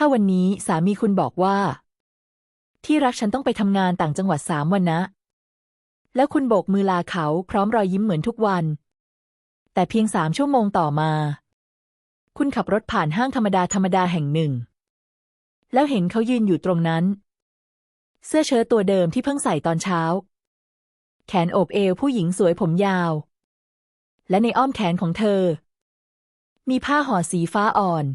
ถ้าวันนี้สามีคุณบอกว่า ที่รักฉันต้องไปทำงานต่างจังหวัดสามวันนะ แล้วคุณโบกมือลาเขาพร้อมรอยยิ้มเหมือนทุกวัน แต่เพียงสามชั่วโมงต่อมา คุณขับรถผ่านห้างธรรมดาธรรมดาแห่งหนึ่ง แล้วเห็นเขายืนอยู่ตรงนั้น เสื้อเชิ้ตตัวเดิมที่เพิ่งใส่ตอนเช้า แขนโอบเอวผู้หญิงสวยผมยาว และในอ้อมแขนของเธอ มีผ้าห่อสีฟ้าอ่อน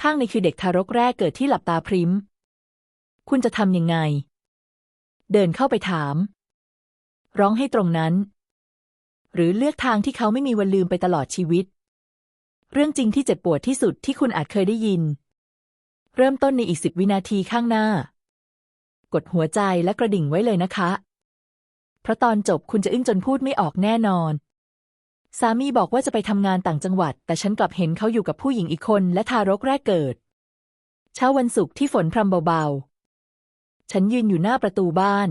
ข้างในคือเด็กทารกแรกเกิดที่หลับตาพริม คุณจะทำยังไง เดินเข้าไปถาม ร้องให้ตรงนั้น หรือเลือกทางที่เขาไม่มีวันลืมไปตลอดชีวิต เรื่องจริงที่เจ็บปวดที่สุดที่คุณอาจเคยได้ยิน เริ่มต้นในอีกสิบวินาทีข้างหน้า กดหัวใจและกระดิ่งไว้เลยนะคะ เพราะตอนจบคุณจะอึ้งจนพูดไม่ออกแน่นอน สามีบอกว่าจะไปทำงานต่างจังหวัด แต่ฉันกลับเห็นเขาอยู่กับผู้หญิงอีกคนและทารกแรกเกิด เช้าวันศุกร์ที่ฝนพรำเบาๆ ฉันยืนอยู่หน้าประตูบ้าน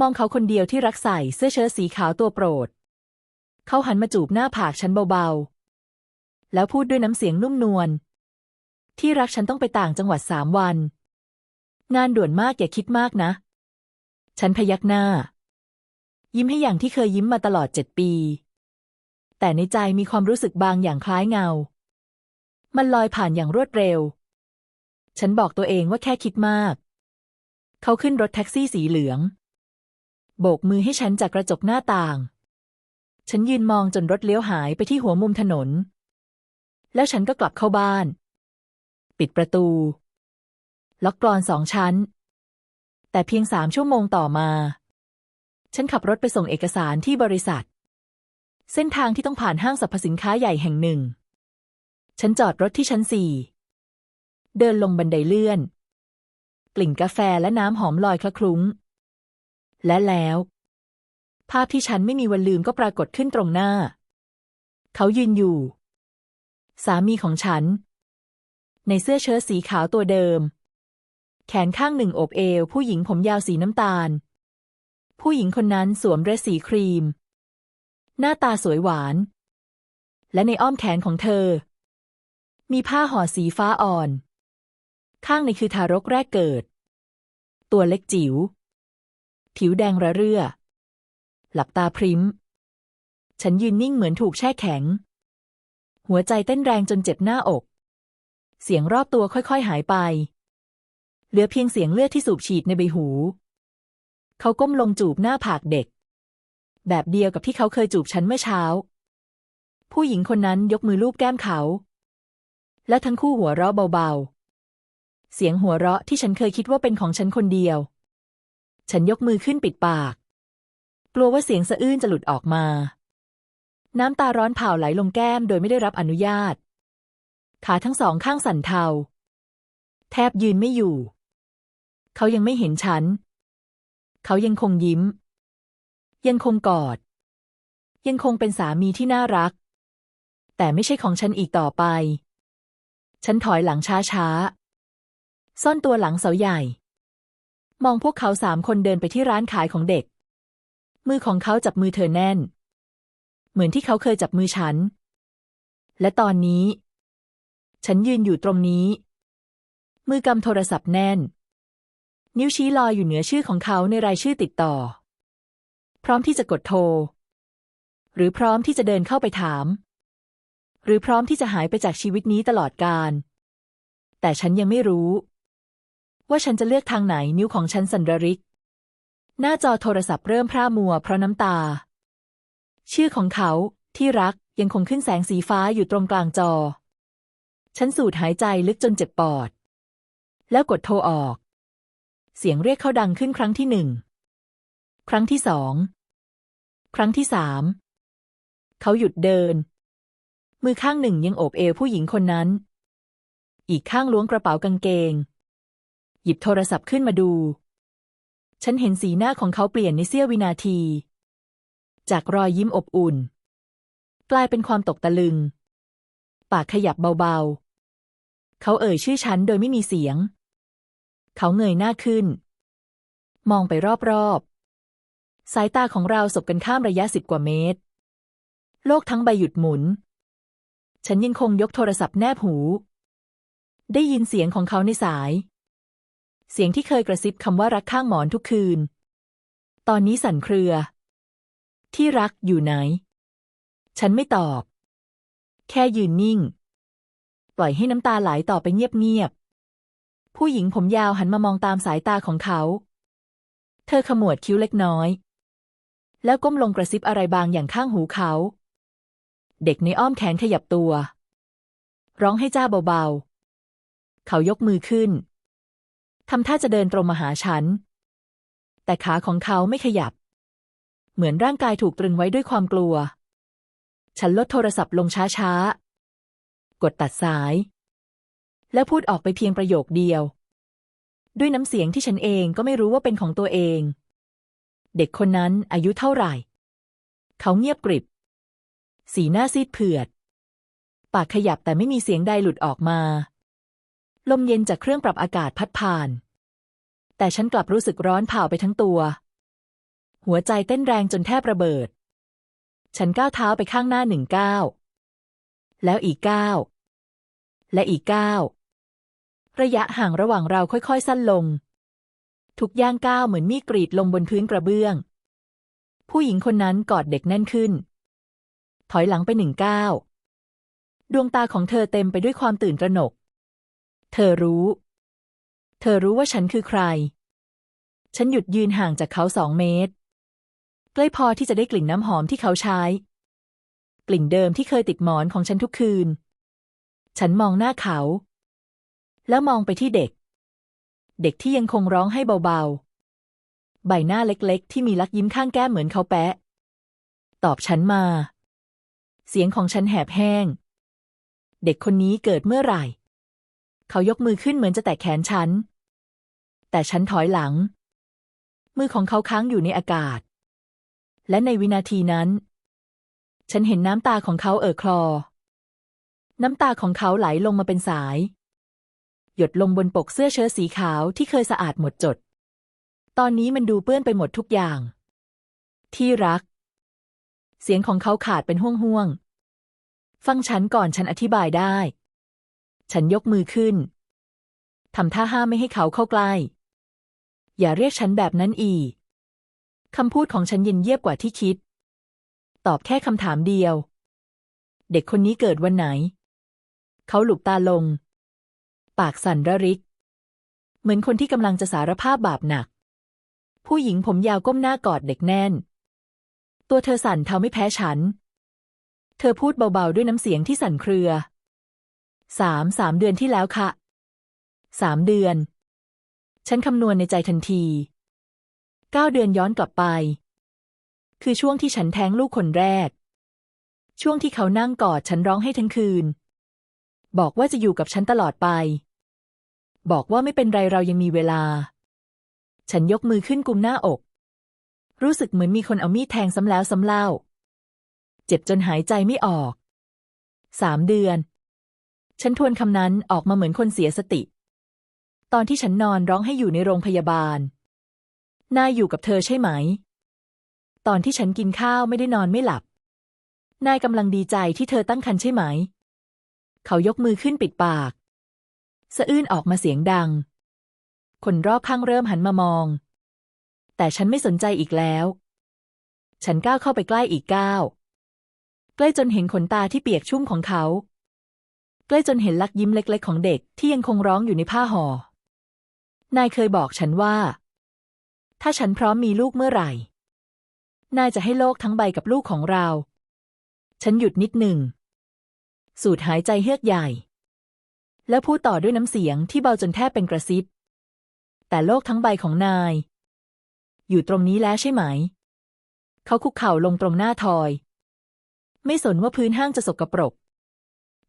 มองเขาคนเดียวที่รักใส่เสื้อเชิ้ตสีขาวตัวโปรด เขาหันมาจูบหน้าผากฉันเบาๆ แล้วพูดด้วยน้ำเสียงนุ่มนวล ที่รักฉันต้องไปต่างจังหวัดสามวัน งานด่วนมากอย่าคิดมากนะ ฉันพยักหน้า ยิ้มให้อย่างที่เคยยิ้มมาตลอดเจ็ดปี แต่ในใจมีความรู้สึกบางอย่างคล้ายเงา มันลอยผ่านอย่างรวดเร็ว ฉันบอกตัวเองว่าแค่คิดมาก เขาขึ้นรถแท็กซี่สีเหลือง โบกมือให้ฉันจากกระจกหน้าต่าง ฉันยืนมองจนรถเลี้ยวหายไปที่หัวมุมถนน แล้วฉันก็กลับเข้าบ้าน ปิดประตู ล็อกกลอนสองชั้น แต่เพียงสามชั่วโมงต่อมา ฉันขับรถไปส่งเอกสารที่บริษัท เส้นทางที่ต้องผ่านห้างสรรพสินค้าใหญ่แห่งหนึ่ง ฉันจอดรถที่ชั้นสี่ เดินลงบันไดเลื่อน กลิ่นกาแฟและน้ำหอมลอยคละคลุ้ง และแล้ว ภาพที่ฉันไม่มีวันลืมก็ปรากฏขึ้นตรงหน้า เขายืนอยู่ สามีของฉัน ในเสื้อเชิ้ตสีขาวตัวเดิม แขนข้างหนึ่งโอบเอว ผู้หญิงผมยาวสีน้ำตาล ผู้หญิงคนนั้นสวมเดรสสีครีม หน้าตาสวยหวาน และในอ้อมแขนของเธอ มีผ้าห่อสีฟ้าอ่อน ข้างในคือทารกแรกเกิด ตัวเล็กจิ๋ว ผิวแดงระเรื่อ หลับตาพริ้ม ฉันยืนนิ่งเหมือนถูกแช่แข็ง หัวใจเต้นแรงจนเจ็บหน้าอก เสียงรอบตัวค่อยๆหายไป เหลือเพียงเสียงเลือดที่สูบฉีดในใบหู เขาก้มลงจูบหน้าผากเด็ก แบบเดียวกับที่เขาเคยจูบฉันเมื่อเช้า ผู้หญิงคนนั้นยกมือลูบแก้มเขา และทั้งคู่หัวเราะเบาๆ เสียงหัวเราะที่ฉันเคยคิดว่าเป็นของฉันคนเดียว ฉันยกมือขึ้นปิดปาก กลัวว่าเสียงสะอื้นจะหลุดออกมา น้ำตาร้อนเผาไหลลงแก้มโดยไม่ได้รับอนุญาต ขาทั้งสองข้างสั่นเทา แทบยืนไม่อยู่ เขายังไม่เห็นฉัน เขายังคงยิ้ม ยังคงกอด ยังคงเป็นสามีที่น่ารัก แต่ไม่ใช่ของฉันอีกต่อไป ฉันถอยหลังช้าๆ ซ่อนตัวหลังเสาใหญ่ มองพวกเขาสามคนเดินไปที่ร้านขายของเด็ก มือของเขาจับมือเธอแน่น เหมือนที่เขาเคยจับมือฉัน และตอนนี้ ฉันยืนอยู่ตรงนี้ มือกำโทรศัพท์แน่น นิ้วชี้ลอยอยู่เหนือชื่อของเขาในรายชื่อติดต่อ พร้อมที่จะกดโทร หรือพร้อมที่จะเดินเข้าไปถาม หรือพร้อมที่จะหายไปจากชีวิตนี้ตลอดกาลแต่ฉันยังไม่รู้ ว่าฉันจะเลือกทางไหนนิ้วของฉันสันระริก หน้าจอโทรศัพท์เริ่มพร่ามัวเพราะน้ำตา ชื่อของเขาที่รักยังคงขึ้นแสงสีฟ้าอยู่ตรงกลางจอ ฉันสูดหายใจลึกจนเจ็บปอด แล้วกดโทรออก เสียงเรียกเขาดังขึ้นครั้งที่หนึ่ง ครั้งที่สอง ครั้งที่สามเขาหยุดเดิน มือข้างหนึ่งยังโอบเอวผู้หญิงคนนั้น อีกข้างล้วงกระเป๋ากางเกง หยิบโทรศัพท์ขึ้นมาดู ฉันเห็นสีหน้าของเขาเปลี่ยนในเสี้ยววินาที จากรอยยิ้มอบอุ่น กลายเป็นความตกตะลึง ปากขยับเบาๆ เขาเอ่ยชื่อฉันโดยไม่มีเสียง เขาเงยหน้าขึ้น มองไปรอบๆ สายตาของเราสบกันข้ามระยะสิบกว่าเมตร โลกทั้งใบหยุดหมุน ฉันยังคงยกโทรศัพท์แนบหู ได้ยินเสียงของเขาในสาย เสียงที่เคยกระซิบคำว่ารักข้างหมอนทุกคืน ตอนนี้สั่นเครือ ที่รักอยู่ไหน ฉันไม่ตอบ แค่ยืนนิ่ง ปล่อยให้น้ำตาไหลต่อไปเงียบๆ ผู้หญิงผมยาวหันมามองตามสายตาของเขา เธอขมวดคิ้วเล็กน้อย แล้วก้มลงกระซิบอะไรบางอย่างข้างหูเขา เด็กในอ้อมแขนขยับตัว ร้องให้จ้าเบาๆ เขายกมือขึ้นทำท่าจะเดินตรงมาหาฉัน แต่ขาของเขาไม่ขยับ เหมือนร่างกายถูกตรึงไว้ด้วยความกลัว ฉันลดโทรศัพท์ลงช้าๆ กดตัดสาย แล้วพูดออกไปเพียงประโยคเดียว ด้วยน้ำเสียงที่ฉันเองก็ไม่รู้ว่าเป็นของตัวเอง เด็กคนนั้นอายุเท่าไหร่ เขาเงียบกริบ สีหน้าซีดเผือด ปากขยับแต่ไม่มีเสียงใดหลุดออกมา ลมเย็นจากเครื่องปรับอากาศพัดผ่าน แต่ฉันกลับรู้สึกร้อนเผาไปทั้งตัว หัวใจเต้นแรงจนแทบระเบิด ฉันก้าวเท้าไปข้างหน้าหนึ่งก้าว แล้วอีกก้าว และอีกก้าว ระยะห่างระหว่างเราค่อยๆ สั้นลง ทุกย่างก้าวเหมือนมีดกรีดลงบนพื้นกระเบื้อง ผู้หญิงคนนั้นกอดเด็กแน่นขึ้น ถอยหลังไปหนึ่งก้าว ดวงตาของเธอเต็มไปด้วยความตื่นตระหนก เธอรู้ เธอรู้ว่าฉันคือใคร ฉันหยุดยืนห่างจากเขาสองเมตร ใกล้พอที่จะได้กลิ่นน้ำหอมที่เขาใช้ กลิ่นเดิมที่เคยติดหมอนของฉันทุกคืน ฉันมองหน้าเขา แล้วมองไปที่เด็ก เด็กที่ยังคงร้องให้เบาๆ ใบหน้าเล็กๆ ที่มีลักยิ้มข้างแก้มเหมือนเขาแปะ ตอบฉันมา เสียงของฉันแหบแห้ง เด็กคนนี้เกิดเมื่อไหร่ เขายกมือขึ้นเหมือนจะแตะแขนฉัน แต่ฉันถอยหลัง มือของเขาค้างอยู่ในอากาศ และในวินาทีนั้น ฉันเห็นน้ำตาของเขาเอ่อคลอ น้ำตาของเขาไหลลงมาเป็นสาย หยดลงบนปกเสื้อเชิ้ตสีขาวที่เคยสะอาดหมดจด ตอนนี้มันดูเปื้อนไปหมดทุกอย่าง ที่รัก เสียงของเขาขาดเป็นห่วงๆ ฟังฉันก่อนฉันอธิบายได้ ฉันยกมือขึ้นทำท่าห้ามไม่ให้เขาเข้าใกล้ อย่าเรียกฉันแบบนั้นอีกคำพูดของฉันเย็นเยียบกว่าที่คิด ตอบแค่คำถามเดียว เด็กคนนี้เกิดวันไหน เขาหลุบตาลง ปากสั่นระริก เหมือนคนที่กำลังจะสารภาพบาปหนัก ผู้หญิงผมยาวก้มหน้ากอดเด็กแน่น ตัวเธอสั่นเทาไม่แพ้ฉัน เธอพูดเบาๆด้วยน้ำเสียงที่สั่นเครือ สามสามเดือนที่แล้วค่ะ สามเดือน ฉันคำนวณในใจทันทีเก้าเดือนย้อนกลับไป คือช่วงที่ฉันแท้งลูกคนแรก ช่วงที่เขานั่งกอดฉันร้องให้ทั้งคืน บอกว่าจะอยู่กับฉันตลอดไป บอกว่าไม่เป็นไรเรายังมีเวลา ฉันยกมือขึ้นกุมหน้าอก รู้สึกเหมือนมีคนเอามีดแทงซ้ำแล้วซ้ำเล่า เจ็บจนหายใจไม่ออก สามเดือน ฉันทวนคำนั้นออกมาเหมือนคนเสียสติ ตอนที่ฉันนอนร้องให้อยู่ในโรงพยาบาล นายอยู่กับเธอใช่ไหม ตอนที่ฉันกินข้าวไม่ได้นอนไม่หลับ นายกำลังดีใจที่เธอตั้งครรภ์ใช่ไหม เขายกมือขึ้นปิดปาก สะอื้นออกมาเสียงดัง คนรอบข้างเริ่มหันมามอง แต่ฉันไม่สนใจอีกแล้ว ฉันก้าวเข้าไปใกล้อีกก้าว ใกล้จนเห็นขนตาที่เปียกชุ่มของเขา ใกล้จนเห็นลักยิ้มเล็ก ๆ ของเด็กที่ยังคงร้องอยู่ในผ้าห่อ นายเคยบอกฉันว่า ถ้าฉันพร้อมมีลูกเมื่อไหร่ นายจะให้โลกทั้งใบกับลูกของเรา ฉันหยุดนิดหนึ่ง สูดหายใจเฮือกใหญ่ แล้วพูดต่อด้วยน้ำเสียงที่เบาจนแทบเป็นกระซิบ แต่โลกทั้งใบของนาย อยู่ตรงนี้แล้วใช่ไหม เขาคุกเข่าลงตรงหน้าทอย ไม่สนว่าพื้นห้างจะสกปรก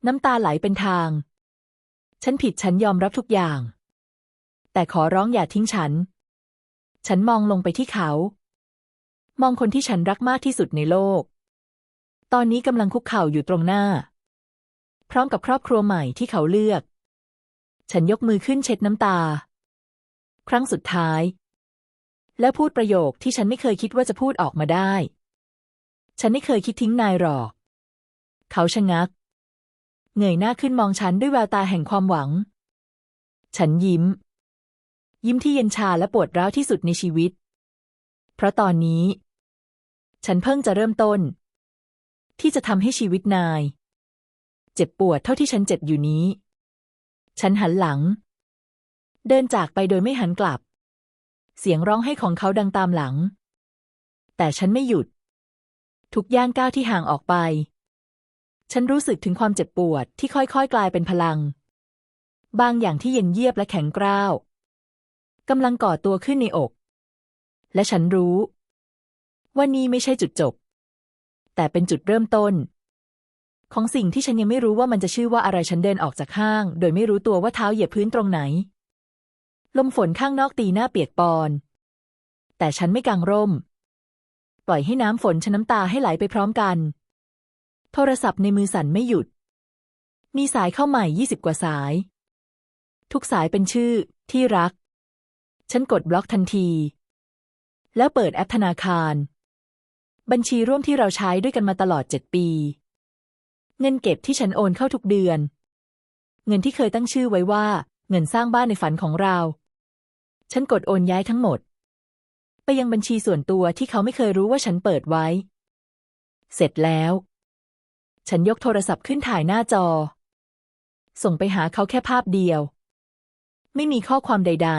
น้ำตาไหลเป็นทาง ฉันผิดฉันยอมรับทุกอย่าง แต่ขอร้องอย่าทิ้งฉัน ฉันมองลงไปที่เขา มองคนที่ฉันรักมากที่สุดในโลก ตอนนี้กำลังคุกเข่าอยู่ตรงหน้า พร้อมกับครอบครัวใหม่ที่เขาเลือก ฉันยกมือขึ้นเช็ดน้ำตา ครั้งสุดท้าย และพูดประโยคที่ฉันไม่เคยคิดว่าจะพูดออกมาได้ ฉันไม่เคยคิดทิ้งนายหรอก เขาชะงัก เงยหน้าขึ้นมองฉันด้วยแววตาแห่งความหวัง ฉันยิ้ม ยิ้มที่เย็นชาและปวดร้าวที่สุดในชีวิต เพราะตอนนี้ ฉันเพิ่งจะเริ่มต้น ที่จะทำให้ชีวิตนาย เจ็บปวดเท่าที่ฉันเจ็บอยู่นี้ ฉันหันหลัง เดินจากไปโดยไม่หันกลับ เสียงร้องไห้ของเขาดังตามหลัง แต่ฉันไม่หยุด ทุกย่างก้าวที่ห่างออกไป ฉันรู้สึกถึงความเจ็บปวดที่ค่อยๆ กลายเป็นพลัง บางอย่างที่เย็นเยียบและแข็งกร้าวกำลังก่อตัวขึ้นในอก และฉันรู้ว่านี่ไม่ใช่จุดจบ แต่เป็นจุดเริ่มต้น ของสิ่งที่ฉันยังไม่รู้ว่ามันจะชื่อว่าอะไรฉันเดินออกจากห้าง โดยไม่รู้ตัวว่าเท้าเหยียบพื้นตรงไหน ลมฝนข้างนอกตีหน้าเปียกปอน แต่ฉันไม่กางร่ม ปล่อยให้น้ำฝนชะน้ำตาให้ไหลไปพร้อมกัน โทรศัพท์ในมือสั่นไม่หยุด มีสายเข้าใหม่ยี่สิบกว่าสาย ทุกสายเป็นชื่อ ที่รัก ฉันกดบล็อกทันที แล้วเปิดแอปธนาคาร บัญชีร่วมที่เราใช้ด้วยกันมาตลอดเจ็ดปี เงินเก็บที่ฉันโอนเข้าทุกเดือน เงินที่เคยตั้งชื่อไว้ว่า เงินสร้างบ้านในฝันของเรา ฉันกดโอนย้ายทั้งหมด ไปยังบัญชีส่วนตัวที่เขาไม่เคยรู้ว่าฉันเปิดไว้ เสร็จแล้ว ฉันยกโทรศัพท์ขึ้นถ่ายหน้าจอ ส่งไปหาเขาแค่ภาพเดียว ไม่มีข้อความใด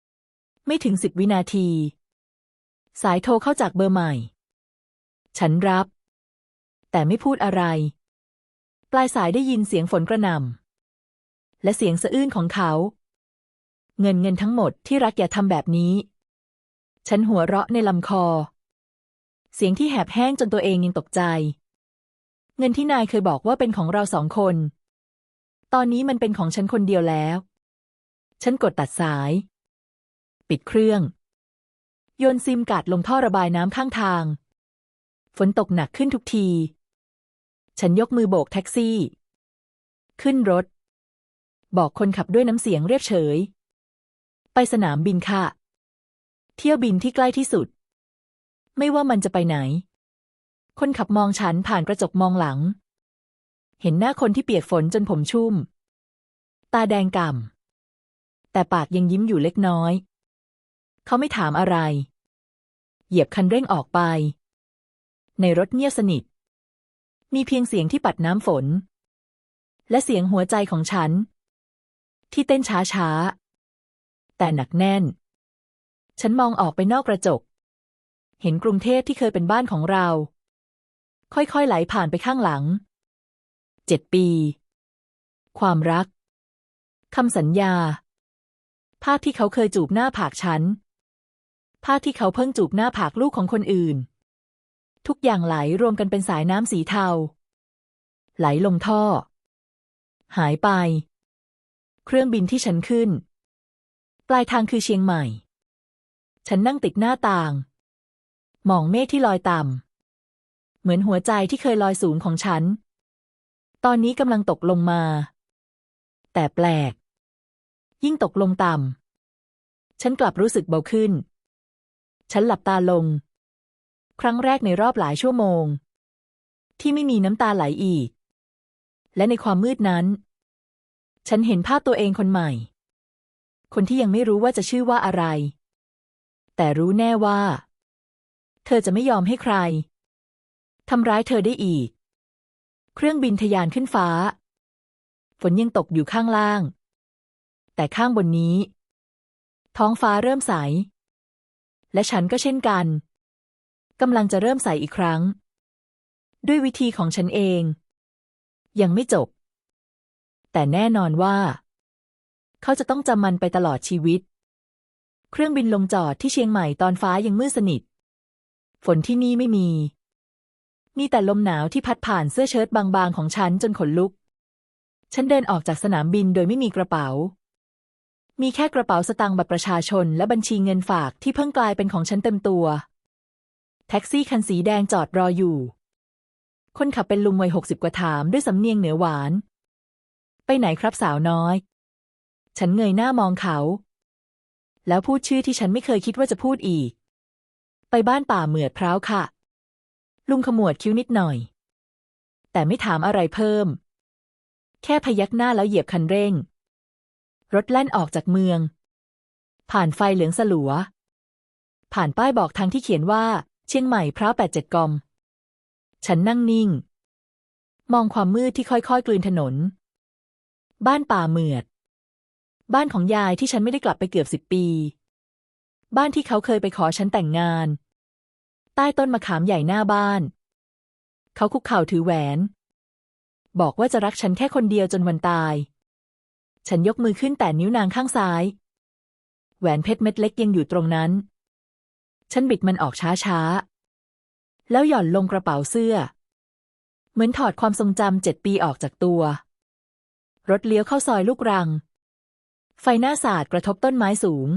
ๆ ไม่ถึงสิบวินาที สายโทรเข้าจากเบอร์ใหม่ ฉันรับแต่ไม่พูดอะไร ปลายสายได้ยินเสียงฝนกระหน่ำและเสียงสะอื้นของเขา เงินเงินทั้งหมดที่รักอย่าทำแบบนี้ ฉันหัวเราะในลำคอ เสียงที่แหบแห้งจนตัวเองยังตกใจ เงินที่นายเคยบอกว่าเป็นของเราสองคน ตอนนี้มันเป็นของฉันคนเดียวแล้ว ฉันกดตัดสาย ปิดเครื่อง โยนซิมการ์ดลงท่อระบายน้ำข้างทาง ฝนตกหนักขึ้นทุกที ฉันยกมือโบกแท็กซี่ ขึ้นรถ บอกคนขับด้วยน้ำเสียงเรียบเฉย ไปสนามบินค่ะ เที่ยวบินที่ใกล้ที่สุด ไม่ว่ามันจะไปไหน คนขับมองฉันผ่านกระจกมองหลัง เห็นหน้าคนที่เปียกฝนจนผมชุ่ม ตาแดงก่ำแต่ปากยังยิ้มอยู่เล็กน้อย เขาไม่ถามอะไร เหยียบคันเร่งออกไป ในรถเงียบสนิท มีเพียงเสียงที่ปัดน้ำฝน และเสียงหัวใจของฉัน ที่เต้นช้าๆ แต่หนักแน่น ฉันมองออกไปนอกกระจก เห็นกรุงเทพที่เคยเป็นบ้านของเรา ค่อยๆ ไหลผ่านไปข้างหลัง เจ็ดปี ความรักคำสัญญา ภาพที่เขาเคยจูบหน้าผากฉัน ภาพที่เขาเพิ่งจูบหน้าผากลูกของคนอื่น ทุกอย่างไหลรวมกันเป็นสายน้ำสีเทา ไหลลงท่อ หายไป เครื่องบินที่ฉันขึ้น ปลายทางคือเชียงใหม่ ฉันนั่งติดหน้าต่าง มองเมฆที่ลอยต่ำ เหมือนหัวใจที่เคยลอยสูงของฉัน ตอนนี้กำลังตกลงมา แต่แปลก ยิ่งตกลงต่ำฉันกลับรู้สึกเบาขึ้น ฉันหลับตาลง ครั้งแรกในรอบหลายชั่วโมง ที่ไม่มีน้ำตาไหลอีก และในความมืดนั้น ฉันเห็นภาพตัวเองคนใหม่ คนที่ยังไม่รู้ว่าจะชื่อว่าอะไร แต่รู้แน่ว่า เธอจะไม่ยอมให้ใครทำร้ายเธอได้อีก เครื่องบินทะยานขึ้นฟ้า ฝนยังตกอยู่ข้างล่าง แต่ข้างบนนี้ ท้องฟ้าเริ่มใส และฉันก็เช่นกัน กำลังจะเริ่มใส่อีกครั้ง ด้วยวิธีของฉันเอง ยังไม่จบ แต่แน่นอนว่า เขาจะต้องจำมันไปตลอดชีวิต เครื่องบินลงจอดที่เชียงใหม่ตอนฟ้ายังมืดสนิท ฝนที่นี่ไม่มี มีแต่ลมหนาวที่พัดผ่านเสื้อเชิ้ตบางๆของฉันจนขนลุก ฉันเดินออกจากสนามบินโดยไม่มีกระเป๋ามีแค่กระเป๋าสตางค์บัตรประชาชนและบัญชีเงินฝากที่เพิ่งกลายเป็นของฉันเต็มตัว แท็กซี่คันสีแดงจอดรออยู่ คนขับเป็นลุงวัยหกสิบกว่าถามด้วยสำเนียงเหนือหวาน ไปไหนครับสาวน้อย ฉันเงยหน้ามองเขา แล้วพูดชื่อที่ฉันไม่เคยคิดว่าจะพูดอีก ไปบ้านป่าเหมือดพร้าวค่ะ ลุงขมวดคิ้วนิดหน่อย แต่ไม่ถามอะไรเพิ่ม แค่พยักหน้าแล้วเหยียบคันเร่ง รถแล่นออกจากเมือง ผ่านไฟเหลืองสลัว ผ่านป้ายบอกทางที่เขียนว่า เชียงใหม่พร้าวแปดเจ็ดกอม ฉันนั่งนิ่ง มองความมืดที่ค่อยๆ กลืนถนน บ้านป่าเหมือด บ้านของยายที่ฉันไม่ได้กลับไปเกือบสิบปี บ้านที่เขาเคยไปขอฉันแต่งงาน ใต้ต้นมะขามใหญ่หน้าบ้าน เขาคุกเข่าถือแหวน บอกว่าจะรักฉันแค่คนเดียวจนวันตาย ฉันยกมือขึ้นแต่นิ้วนางข้างซ้าย แหวนเพชรเม็ดเล็กยังอยู่ตรงนั้น ฉันบิดมันออกช้าๆ แล้วหย่อนลงกระเป๋าเสื้อ เหมือนถอดความทรงจำเจ็ดปีออกจากตัว รถเลี้ยวเข้าซอยลูกรัง ไฟหน้าสาดกระทบต้นไม้สูง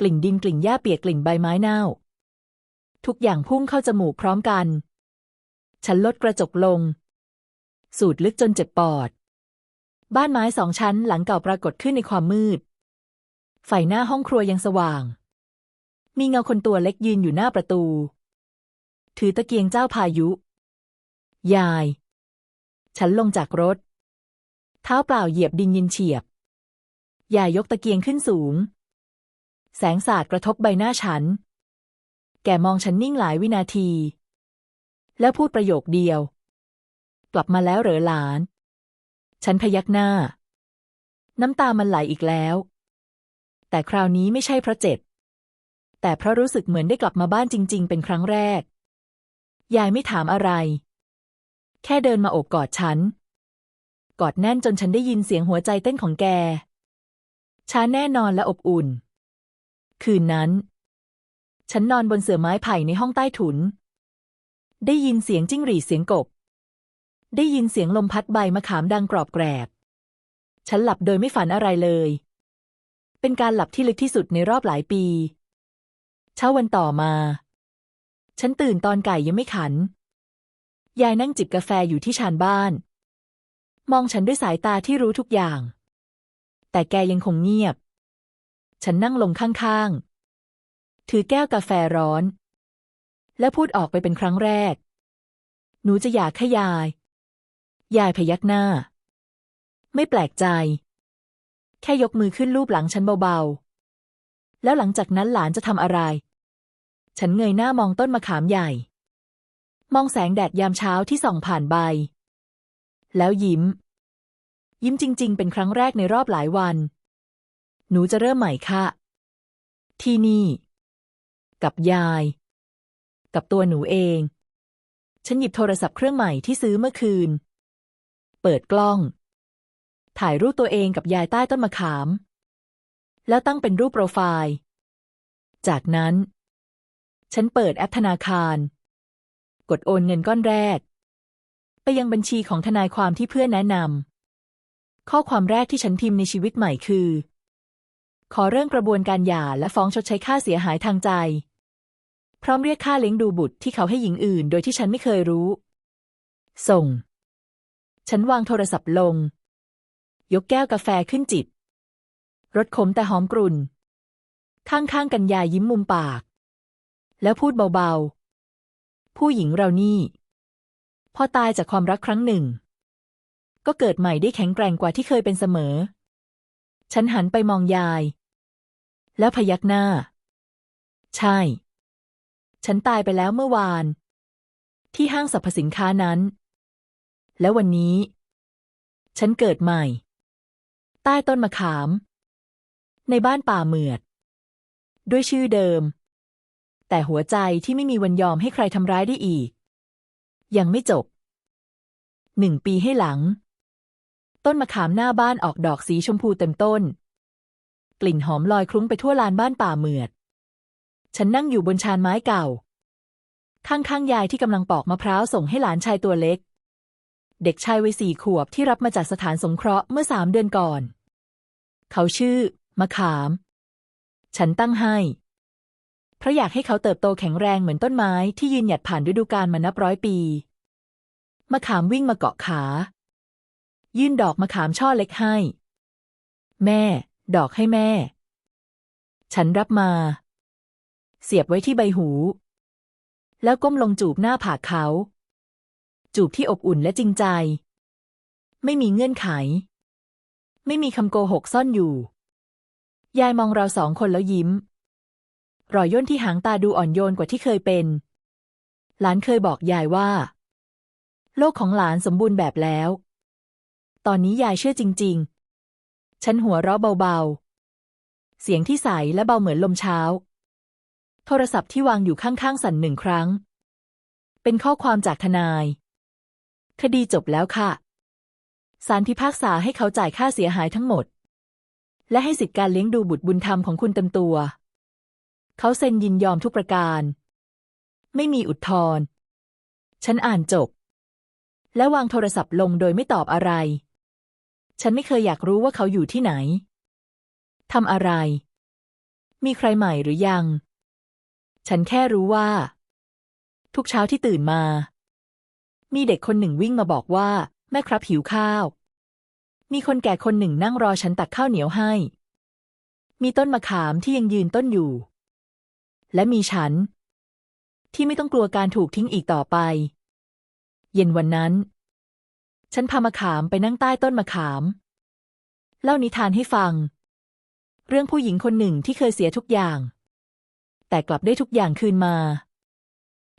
กลิ่นดินกลิ่นหญ้าเปียกกลิ่นใบไม้เน่า ทุกอย่างพุ่งเข้าจมูกพร้อมกัน ฉันลดกระจกลง สูดลึกจนเจ็บปอด บ้านไม้สองชั้นหลังเก่าปรากฏขึ้นในความมืด ไฟหน้าห้องครัวยังสว่าง มีเงาคนตัวเล็กยืนอยู่หน้าประตู ถือตะเกียงเจ้าพายุ ยาย ฉันลงจากรถ เท้าเปล่าเหยียบดินยินเฉียบ ยายยกตะเกียงขึ้นสูง แสงสาดกระทบใบหน้าฉัน แกมองฉันนิ่งหลายวินาที แล้วพูดประโยคเดียว กลับมาแล้วเหรอหลาน ฉันพยักหน้า น้ำตามันไหลอีกแล้ว แต่คราวนี้ไม่ใช่เพราะเจ็บ แต่เพราะรู้สึกเหมือนได้กลับมาบ้านจริง ๆ เป็นครั้งแรก ยายไม่ถามอะไร แค่เดินมาโอบกอดฉัน กอดแน่นจนฉันได้ยินเสียงหัวใจเต้นของแก ช้าแน่นอนและอบอุ่น คืนนั้น ฉันนอนบนเสื่อไม้ไผ่ในห้องใต้ถุน ได้ยินเสียงจิ้งหรีดเสียงกบ ได้ยินเสียงลมพัดใบมะขามดังกรอบแกรบ ฉันหลับโดยไม่ฝันอะไรเลย เป็นการหลับที่ลึกที่สุดในรอบหลายปี ช้าวันต่อมา ฉันตื่นตอนไก่ยังไม่ขัน ยายนั่งจิบกาแฟอยู่ที่ชานบ้าน มองฉันด้วยสายตาที่รู้ทุกอย่าง แต่แกยังคงเงียบ ฉันนั่งลงข้างๆ ถือแก้วกาแฟร้อน และพูดออกไปเป็นครั้งแรก หนูจะอยากให้ยาย ยายพยักหน้า ไม่แปลกใจ แค่ยกมือขึ้นลูบหลังฉันเบาๆ แล้วหลังจากนั้นหลานจะทำอะไร ฉันเงยหน้ามองต้นมะขามใหญ่ มองแสงแดดยามเช้าที่ส่องผ่านใบ แล้วยิ้ม ยิ้มจริง ๆ เป็นครั้งแรกในรอบหลายวัน หนูจะเริ่มใหม่ค่ะ ที่นี่ กับยาย กับตัวหนูเอง ฉันหยิบโทรศัพท์เครื่องใหม่ที่ซื้อเมื่อคืน เปิดกล้อง ถ่ายรูปตัวเองกับยายใต้ต้นมะขาม แล้วตั้งเป็นรูปโปรไฟล์ จากนั้น ฉันเปิดแอปธนาคาร กดโอนเงินก้อนแรก ไปยังบัญชีของทนายความที่เพื่อนแนะนำข้อความแรกที่ฉันพิมพ์ในชีวิตใหม่คือ ขอเริ่มกระบวนการหย่าและฟ้องชดใช้ค่าเสียหายทางใจ พร้อมเรียกค่าเลี้ยงดูบุตรที่เขาให้หญิงอื่น โดยที่ฉันไม่เคยรู้ ส่ง ฉันวางโทรศัพท์ลง ยกแก้วกาแฟขึ้นจิบรสขมแต่หอมกรุ่น ข้างๆกันยายยิ้มมุมปาก แล้วพูดเบาๆ ผู้หญิงเรานี่ พอตายจากความรักครั้งหนึ่ง ก็เกิดใหม่ได้แข็งแกร่งกว่าที่เคยเป็นเสมอ ฉันหันไปมองยาย แล้วพยักหน้า ใช่ ฉันตายไปแล้วเมื่อวาน ที่ห้างสรรพสินค้านั้น แล้ววันนี้ ฉันเกิดใหม่ ใต้ต้นมะขาม ในบ้านป่าเหมือด ด้วยชื่อเดิม แต่หัวใจที่ไม่มีวันยอมให้ใครทำร้ายได้อีก ยังไม่จบหนึ่งปีให้หลัง ต้นมะขามหน้าบ้านออกดอกสีชมพูเต็มต้น กลิ่นหอมลอยคลุ้งไปทั่วลานบ้านป่าเหมือด ฉันนั่งอยู่บนชานไม้เก่า ข้างๆยายที่กำลังปอกมะพร้าวส่งให้หลานชายตัวเล็ก เด็กชายวัยสี่ขวบที่รับมาจากสถานสงเคราะห์เมื่อสามเดือนก่อน เขาชื่อมะขาม ฉันตั้งให้ เพราะอยากให้เขาเติบโตแข็งแรงเหมือนต้นไม้ที่ยืนหยัดผ่านฤดูกาลมานับร้อยปีมะขามวิ่งมาเกาะขา ยื่นดอกมะขามช่อเล็กให้ แม่ ดอกให้แม่ ฉันรับมา เสียบไว้ที่ใบหู แล้วก้มลงจูบหน้าผากเขา จูบที่อบอุ่นและจริงใจ ไม่มีเงื่อนไข ไม่มีคำโกหกซ่อนอยู่ ยายมองเราสองคนแล้วยิ้ม รอยย่นที่หางตาดูอ่อนโยนกว่าที่เคยเป็น หลานเคยบอกยายว่า โลกของหลานสมบูรณ์แบบแล้ว ตอนนี้ยายเชื่อจริง ๆ ฉันหัวเราะเบาๆ เสียงที่ใสและเบาเหมือนลมเช้า โทรศัพท์ที่วางอยู่ข้างๆสั่นหนึ่งครั้ง เป็นข้อความจากทนาย คดีจบแล้วค่ะศาลพิพากษาให้เขาจ่ายค่าเสียหายทั้งหมด และให้สิทธิการเลี้ยงดูบุตรบุญธรรมของคุณเต็มตัว เขาเซ็นยินยอมทุกประการ ไม่มีอุทธรณ์ฉันอ่านจบ และวางโทรศัพท์ลงโดยไม่ตอบอะไร ฉันไม่เคยอยากรู้ว่าเขาอยู่ที่ไหนทำอะไร มีใครใหม่หรือยัง ฉันแค่รู้ว่า ทุกเช้าที่ตื่นมา มีเด็กคนหนึ่งวิ่งมาบอกว่า แม่ครับหิวข้าว มีคนแก่คนหนึ่งนั่งรอฉันตักข้าวเหนียวให้ มีต้นมะขามที่ยังยืนต้นอยู่ และมีฉัน ที่ไม่ต้องกลัวการถูกทิ้งอีกต่อไป เย็นวันนั้น ฉันพามะขามไปนั่งใต้ต้นมะขาม เล่านิทานให้ฟัง เรื่องผู้หญิงคนหนึ่งที่เคยเสียทุกอย่าง แต่กลับได้ทุกอย่างคืนมา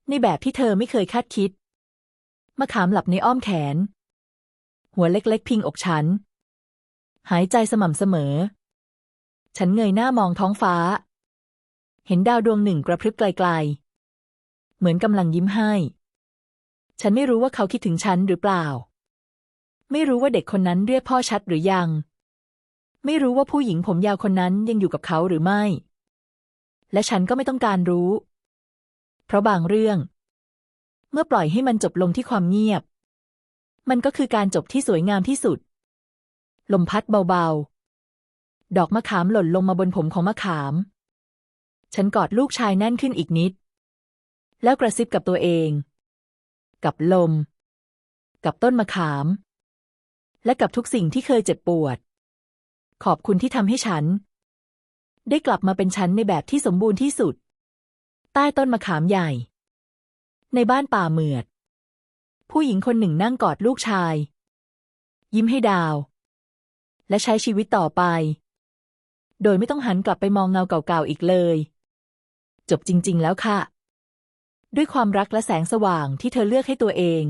ในแบบที่เธอไม่เคยคาดคิดมะขามหลับในอ้อมแขน หัวเล็กๆ พิงอกฉัน หายใจสม่ำเสมอ ฉันเงยหน้ามองท้องฟ้า เห็นดาวดวงหนึ่งกระพริบไกลๆ เหมือนกำลังยิ้มให้ ฉันไม่รู้ว่าเขาคิดถึงฉันหรือเปล่า ไม่รู้ว่าเด็กคนนั้นเรียกพ่อชัดหรือยัง ไม่รู้ว่าผู้หญิงผมยาวคนนั้นยังอยู่กับเขาหรือไม่ และฉันก็ไม่ต้องการรู้ เพราะบางเรื่อง เมื่อปล่อยให้มันจบลงที่ความเงียบ มันก็คือการจบที่สวยงามที่สุด ลมพัดเบาๆ ดอกมะขามหล่นลงมาบนผมของมะขาม ฉันกอดลูกชายแน่นขึ้นอีกนิด แล้วกระซิบกับตัวเอง กับลม กับต้นมะขาม และกับทุกสิ่งที่เคยเจ็บปวด ขอบคุณที่ทำให้ฉัน ได้กลับมาเป็นฉันในแบบที่สมบูรณ์ที่สุด ใต้ต้นมะขามใหญ่ ในบ้านป่าเหมือด ผู้หญิงคนหนึ่งนั่งกอดลูกชาย ยิ้มให้ดาว และใช้ชีวิตต่อไป โดยไม่ต้องหันกลับไปมองเงาเก่าๆอีกเลย จบจริง ๆ แล้วค่ะ ด้วยความรักและแสงสว่างที่เธอเลือกให้ตัวเอง